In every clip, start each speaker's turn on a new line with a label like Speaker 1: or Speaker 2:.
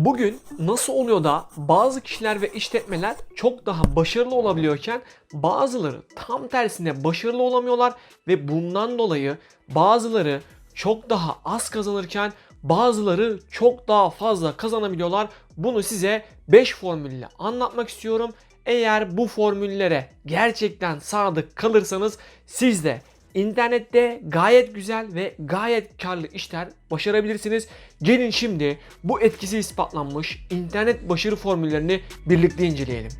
Speaker 1: Bugün nasıl oluyor da bazı kişiler ve işletmeler çok daha başarılı olabiliyorken bazıları tam tersine başarılı olamıyorlar ve bundan dolayı bazıları çok daha az kazanırken bazıları çok daha fazla kazanabiliyorlar. Bunu size 5 formülle anlatmak istiyorum. Eğer bu formüllere gerçekten sadık kalırsanız siz de İnternette gayet güzel ve gayet karlı işler başarabilirsiniz. Gelin şimdi bu etkisi ispatlanmış internet başarı formüllerini birlikte inceleyelim.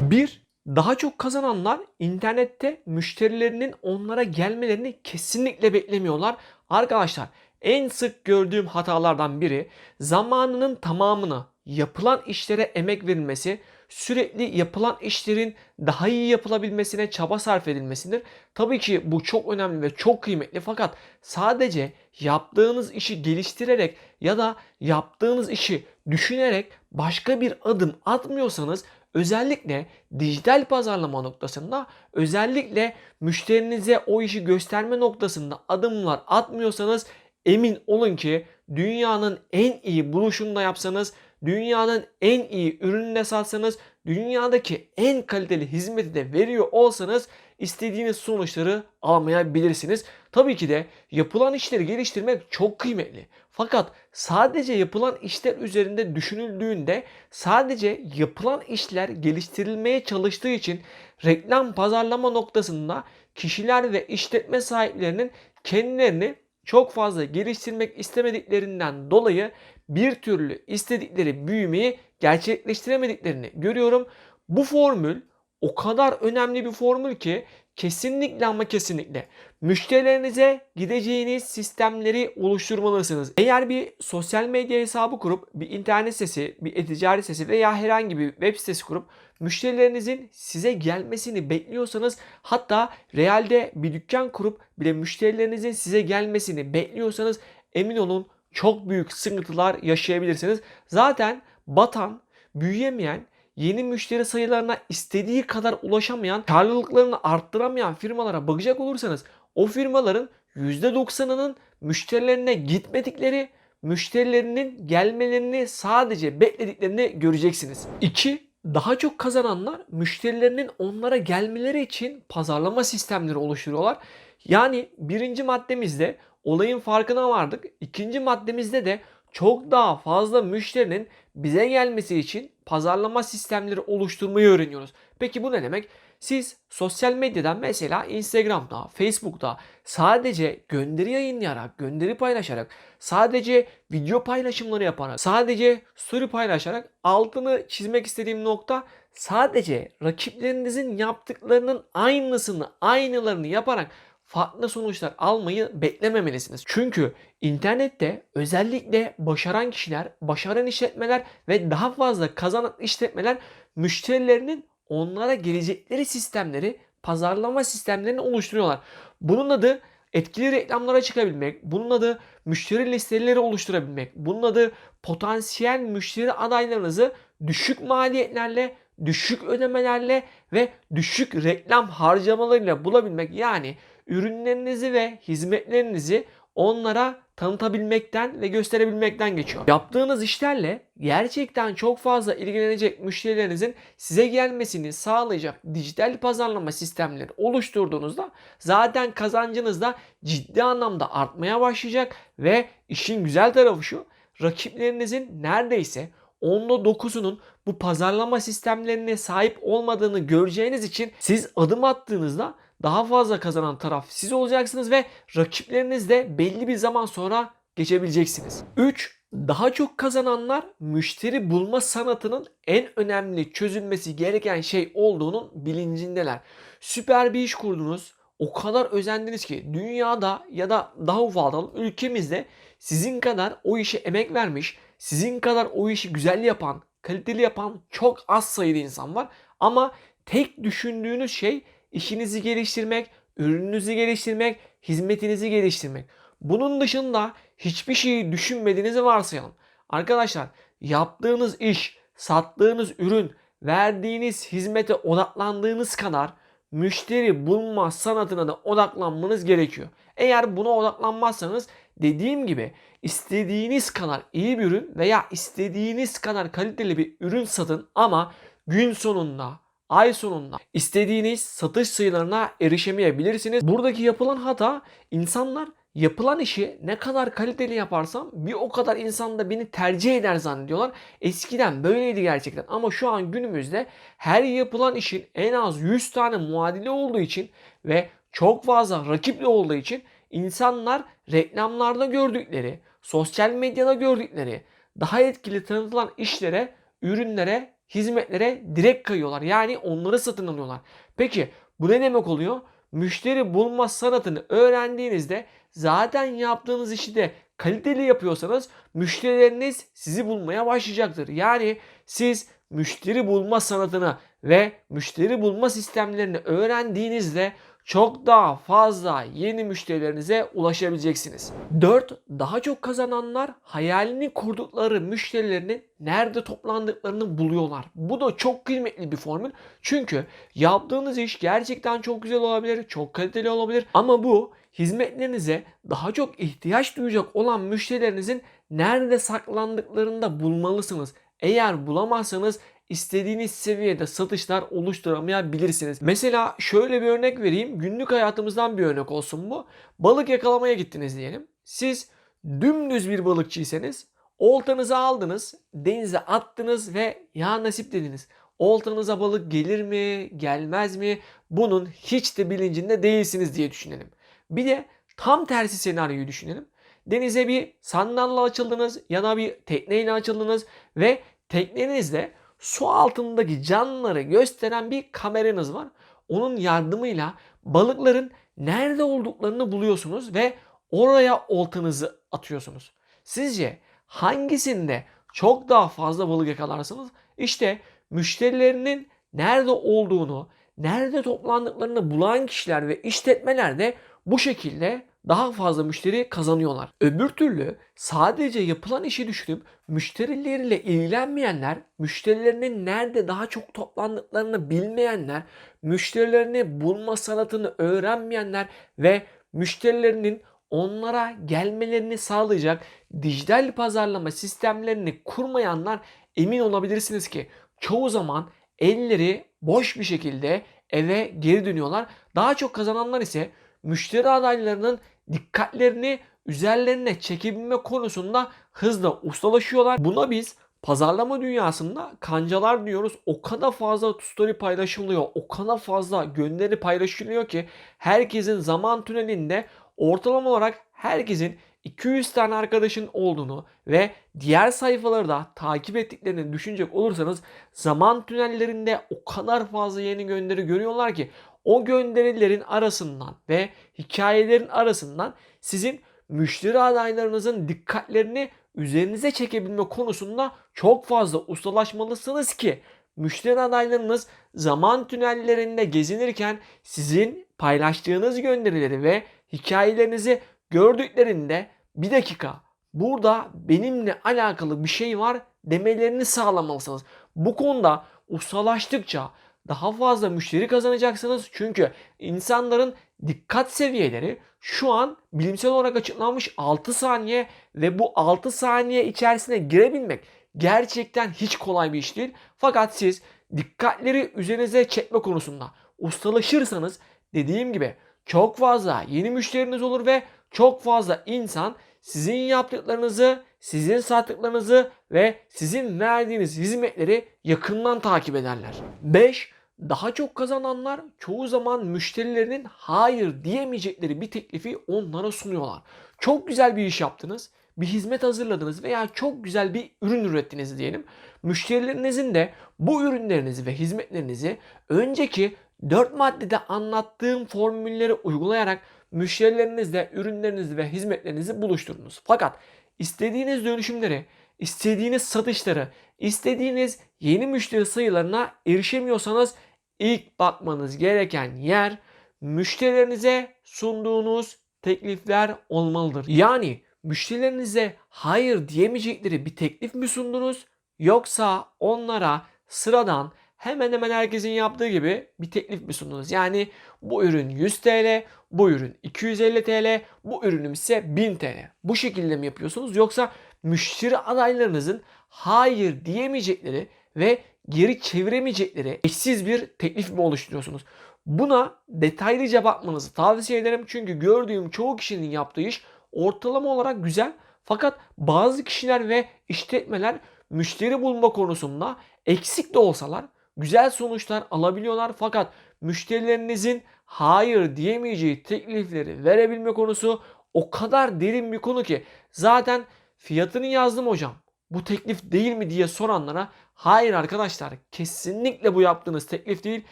Speaker 1: 1. Daha çok kazananlar internette müşterilerinin onlara gelmelerini kesinlikle beklemiyorlar. Arkadaşlar en sık gördüğüm hatalardan biri zamanının tamamını yapılan işlere emek verilmesi, sürekli yapılan işlerin daha iyi yapılabilmesine çaba sarf edilmesidir. Tabii ki bu çok önemli ve çok kıymetli fakat sadece yaptığınız işi geliştirerek ya da yaptığınız işi düşünerek başka bir adım atmıyorsanız özellikle dijital pazarlama noktasında özellikle müşterinize o işi gösterme noktasında adımlar atmıyorsanız emin olun ki dünyanın en iyi buluşunu da yapsanız, dünyanın en iyi ürünü de satsanız, dünyadaki en kaliteli hizmeti de veriyor olsanız istediğiniz sonuçları almayabilirsiniz. Tabii ki de yapılan işleri geliştirmek çok kıymetli. Fakat sadece yapılan işler üzerinde düşünüldüğünde sadece yapılan işler geliştirilmeye çalıştığı için reklam pazarlama noktasında kişiler ve işletme sahiplerinin kendilerini çok fazla geliştirmek istemediklerinden dolayı bir türlü istedikleri büyümeyi gerçekleştiremediklerini görüyorum. Bu formül o kadar önemli bir formül ki kesinlikle ama kesinlikle müşterilerinize gideceğiniz sistemleri oluşturmalısınız. Eğer bir sosyal medya hesabı kurup bir internet sitesi, bir e-ticaret sitesi veya herhangi bir web sitesi kurup müşterilerinizin size gelmesini bekliyorsanız hatta realde bir dükkan kurup bile müşterilerinizin size gelmesini bekliyorsanız emin olun çok büyük sıkıntılar yaşayabilirsiniz. Zaten batan, büyüyemeyen, yeni müşteri sayılarına istediği kadar ulaşamayan, karlılıklarını arttıramayan firmalara bakacak olursanız o firmaların %90'ının müşterilerine gitmedikleri, müşterilerinin gelmelerini sadece beklediklerini göreceksiniz. 2. Daha çok kazananlar müşterilerinin onlara gelmeleri için pazarlama sistemleri oluşturuyorlar. Yani birinci maddemizde olayın farkına vardık. İkinci maddemizde de çok daha fazla müşterinin bize gelmesi için pazarlama sistemleri oluşturmayı öğreniyoruz. Peki bu ne demek? Siz sosyal medyadan mesela Instagram'da, Facebook'ta sadece gönderi yayınlayarak, gönderi paylaşarak, sadece video paylaşımları yaparak, sadece story paylaşarak altını çizmek istediğim nokta sadece rakiplerinizin yaptıklarının aynısını, aynılarını yaparak farklı sonuçlar almayı beklememelisiniz. Çünkü internette özellikle başaran kişiler, başaran işletmeler ve daha fazla kazanan işletmeler müşterilerinin onlara gelecekleri sistemleri, pazarlama sistemlerini oluşturuyorlar. Bunun adı etkili reklamlara çıkabilmek, bunun adı müşteri listeleri oluşturabilmek, bunun adı potansiyel müşteri adaylarınızı düşük maliyetlerle, düşük ödemelerle ve düşük reklam harcamalarıyla bulabilmek. Yani ürünlerinizi ve hizmetlerinizi onlara tanıtabilmekten ve gösterebilmekten geçiyor. Yaptığınız işlerle gerçekten çok fazla ilgilenecek müşterilerinizin size gelmesini sağlayacak dijital pazarlama sistemleri oluşturduğunuzda zaten kazancınız da ciddi anlamda artmaya başlayacak ve işin güzel tarafı şu rakiplerinizin neredeyse onda 9'unun bu pazarlama sistemlerine sahip olmadığını göreceğiniz için siz adım attığınızda daha fazla kazanan taraf siz olacaksınız ve rakipleriniz de belli bir zaman sonra geçebileceksiniz. 3. Daha çok kazananlar müşteri bulma sanatının en önemli çözülmesi gereken şey olduğunun bilincindeler. Süper bir iş kurdunuz. O kadar özendiniz ki dünyada ya da daha ufaltalım ülkemizde sizin kadar o işe emek vermiş, sizin kadar o işi güzel yapan, kaliteli yapan çok az sayıda insan var. Ama tek düşündüğünüz şey işinizi geliştirmek, ürününüzü geliştirmek, hizmetinizi geliştirmek. Bunun dışında hiçbir şeyi düşünmediğinizi varsayalım. Arkadaşlar yaptığınız iş, sattığınız ürün, verdiğiniz hizmete odaklandığınız kadar müşteri bulma sanatına da odaklanmanız gerekiyor. Eğer buna odaklanmazsanız dediğim gibi istediğiniz kadar iyi bir ürün veya istediğiniz kadar kaliteli bir ürün satın ama gün sonunda ay sonunda istediğiniz satış sayılarına erişemeyebilirsiniz. Buradaki yapılan hata insanlar yapılan işi ne kadar kaliteli yaparsam bir o kadar insan da beni tercih eder zannediyorlar. Eskiden böyleydi gerçekten ama şu an günümüzde her yapılan işin en az 100 tane muadili olduğu için ve çok fazla rakipli olduğu için insanlar reklamlarda gördükleri, sosyal medyada gördükleri daha etkili tanıtılan işlere, ürünlere, hizmetlere direkt kayıyorlar. Yani onları satın alıyorlar. Peki bu ne demek oluyor? Müşteri bulma sanatını öğrendiğinizde zaten yaptığınız işi de kaliteli yapıyorsanız müşterileriniz sizi bulmaya başlayacaktır. Yani siz müşteri bulma sanatını ve müşteri bulma sistemlerini öğrendiğinizde çok daha fazla yeni müşterilerinize ulaşabileceksiniz. 4. Daha çok kazananlar hayalini kurdukları müşterilerinin nerede toplandıklarını buluyorlar. Bu da çok kıymetli bir formül. Çünkü yaptığınız iş gerçekten çok güzel olabilir, çok kaliteli olabilir ama bu hizmetlerinize daha çok ihtiyaç duyacak olan müşterilerinizin nerede saklandıklarını da bulmalısınız. Eğer bulamazsanız istediğiniz seviyede satışlar oluşturamayabilirsiniz. Mesela şöyle bir örnek vereyim. Günlük hayatımızdan bir örnek olsun bu. Balık yakalamaya gittiniz diyelim. Siz dümdüz bir balıkçıysanız oltanızı aldınız, denize attınız ve ya nasip dediniz. Oltanıza balık gelir mi, gelmez mi? Bunun hiç de bilincinde değilsiniz diye düşünelim. Bir de tam tersi senaryoyu düşünelim. Denize bir sandalla açıldınız ya da bir tekneyle açıldınız ve teknenizde su altındaki canlıları gösteren bir kameranız var. Onun yardımıyla balıkların nerede olduklarını buluyorsunuz ve oraya oltanızı atıyorsunuz. Sizce hangisinde çok daha fazla balık yakalarsınız? İşte müşterilerinin nerede olduğunu, nerede toplandıklarını bulan kişiler ve işletmeler de bu şekilde daha fazla müşteri kazanıyorlar. Öbür türlü sadece yapılan işi düşünüp müşterileriyle ilgilenmeyenler, müşterilerinin nerede daha çok toplandıklarını bilmeyenler, müşterilerini bulma sanatını öğrenmeyenler ve müşterilerinin onlara gelmelerini sağlayacak dijital pazarlama sistemlerini kurmayanlar emin olabilirsiniz ki çoğu zaman elleri boş bir şekilde eve geri dönüyorlar. Daha çok kazananlar ise müşteri adaylarının dikkatlerini üzerlerine çekebilme konusunda hızla ustalaşıyorlar. Buna biz pazarlama dünyasında kancalar diyoruz. O kadar fazla story paylaşılıyor. O kadar fazla gönderi paylaşılıyor ki herkesin zaman tünelinde ortalama olarak herkesin 200 tane arkadaşın olduğunu ve diğer sayfaları da takip ettiklerini düşünecek olursanız zaman tünellerinde o kadar fazla yeni gönderi görüyorlar ki o gönderilerin arasından ve hikayelerin arasından sizin müşteri adaylarınızın dikkatlerini üzerinize çekebilme konusunda çok fazla ustalaşmalısınız ki müşteri adaylarınız zaman tünellerinde gezinirken sizin paylaştığınız gönderileri ve hikayelerinizi gördüklerinde bir dakika burada benimle alakalı bir şey var demelerini sağlamalısınız. Bu konuda ustalaştıkça daha fazla müşteri kazanacaksınız. Çünkü insanların dikkat seviyeleri şu an bilimsel olarak açıklanmış 6 saniye ve bu 6 saniye içerisine girebilmek gerçekten hiç kolay bir iş değil. Fakat siz dikkatleri üzerinize çekme konusunda ustalaşırsanız dediğim gibi çok fazla yeni müşteriniz olur ve çok fazla insan sizin yaptıklarınızı, sizin sattıklarınızı ve sizin verdiğiniz hizmetleri yakından takip ederler. 5. Daha çok kazananlar çoğu zaman müşterilerinin hayır diyemeyecekleri bir teklifi onlara sunuyorlar. Çok güzel bir iş yaptınız, bir hizmet hazırladınız veya çok güzel bir ürün ürettiniz diyelim. Müşterilerinizin de bu ürünlerinizi ve hizmetlerinizi önceki 4 maddede anlattığım formülleri uygulayarak müşterilerinizle ürünlerinizi ve hizmetlerinizi buluşturunuz. Fakat istediğiniz dönüşümleri, istediğiniz satışları, istediğiniz yeni müşteri sayılarına erişemiyorsanız ilk bakmanız gereken yer müşterilerinize sunduğunuz teklifler olmalıdır. Yani müşterilerinize hayır diyemeyecekleri bir teklif mi sundunuz yoksa onlara sıradan hemen hemen herkesin yaptığı gibi bir teklif mi sundunuz? Yani bu ürün 100 TL, bu ürün 250 TL, bu ürünüm ise 1000 TL. Bu şekilde mi yapıyorsunuz? Yoksa müşteri adaylarınızın hayır diyemeyecekleri ve geri çeviremeyecekleri eşsiz bir teklif mi oluşturuyorsunuz? Buna detaylıca bakmanızı tavsiye ederim. Çünkü gördüğüm çoğu kişinin yaptığı iş ortalama olarak güzel. Fakat bazı kişiler ve işletmeler müşteri bulma konusunda eksik de olsalar güzel sonuçlar alabiliyorlar. Fakat müşterilerinizin hayır diyemeyeceği teklifleri verebilme konusu o kadar derin bir konu ki zaten fiyatını yazdım hocam. Bu teklif değil mi diye soranlara hayır arkadaşlar kesinlikle bu yaptığınız teklif değil.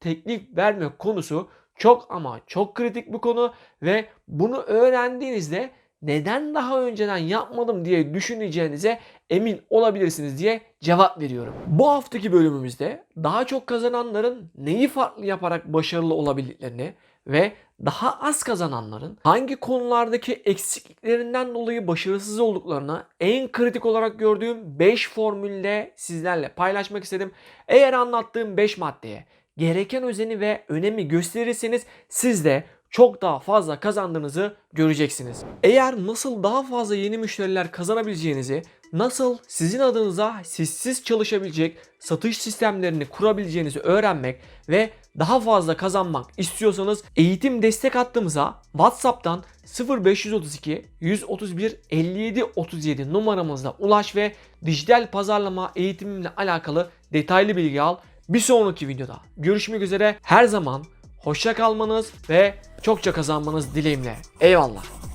Speaker 1: Teklif verme konusu çok ama çok kritik bir konu ve bunu öğrendiğinizde neden daha önceden yapmadım diye düşüneceğinize emin olabilirsiniz diye cevap veriyorum. Bu haftaki bölümümüzde daha çok kazananların neyi farklı yaparak başarılı olabildiklerini ve daha az kazananların hangi konulardaki eksikliklerinden dolayı başarısız olduklarını en kritik olarak gördüğüm 5 formülle sizlerle paylaşmak istedim. Eğer anlattığım 5 maddeye gereken özeni ve önemi gösterirseniz siz de çok daha fazla kazandığınızı göreceksiniz. Eğer nasıl daha fazla yeni müşteriler kazanabileceğinizi, nasıl sizin adınıza sizsiz çalışabilecek satış sistemlerini kurabileceğinizi öğrenmek ve daha fazla kazanmak istiyorsanız eğitim destek hattımıza WhatsApp'tan 0532 131 57 37 numaramızla ulaş ve dijital pazarlama eğitimimle alakalı detaylı bilgi al. Bir sonraki videoda görüşmek üzere. Her zaman hoşça kalmanız ve çokça kazanmanız dileğimle. Eyvallah.